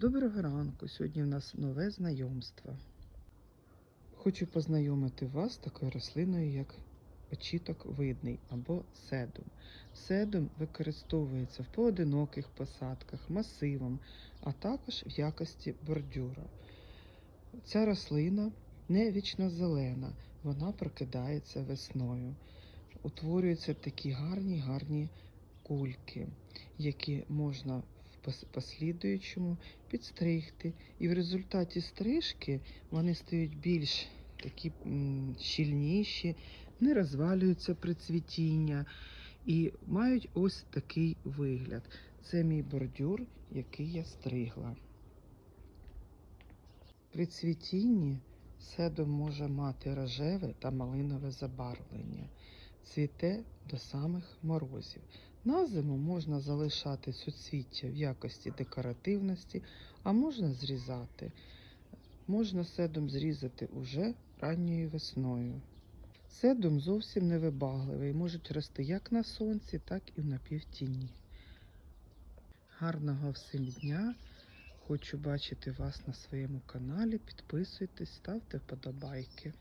Доброго ранку! Сьогодні в нас нове знайомство. Хочу познайомити вас з такою рослиною, як очіток видний або седум. Седум використовується в поодиноких посадках, масивом, а також в якості бордюра. Ця рослина не вічнозелена, вона прокидається весною. Утворюються такі гарні гарні кульки, які можна послідуючому підстригти. І в результаті стрижки вони стають більш такі щільніші, не розвалюються при цвітіння і мають ось такий вигляд. Це мій бордюр, який я стригла. При цвітінні седом може мати рожеве та малинове забарвлення. Цвіте до самих морозів. На зиму можна залишати суцвіття в якості декоративності, а можна зрізати. Можна седом зрізати уже ранньою весною. Седом зовсім невибагливий, можуть рости як на сонці, так і в напівтіні. Гарного всім дня! Хочу бачити вас на своєму каналі. Підписуйтесь, ставте вподобайки.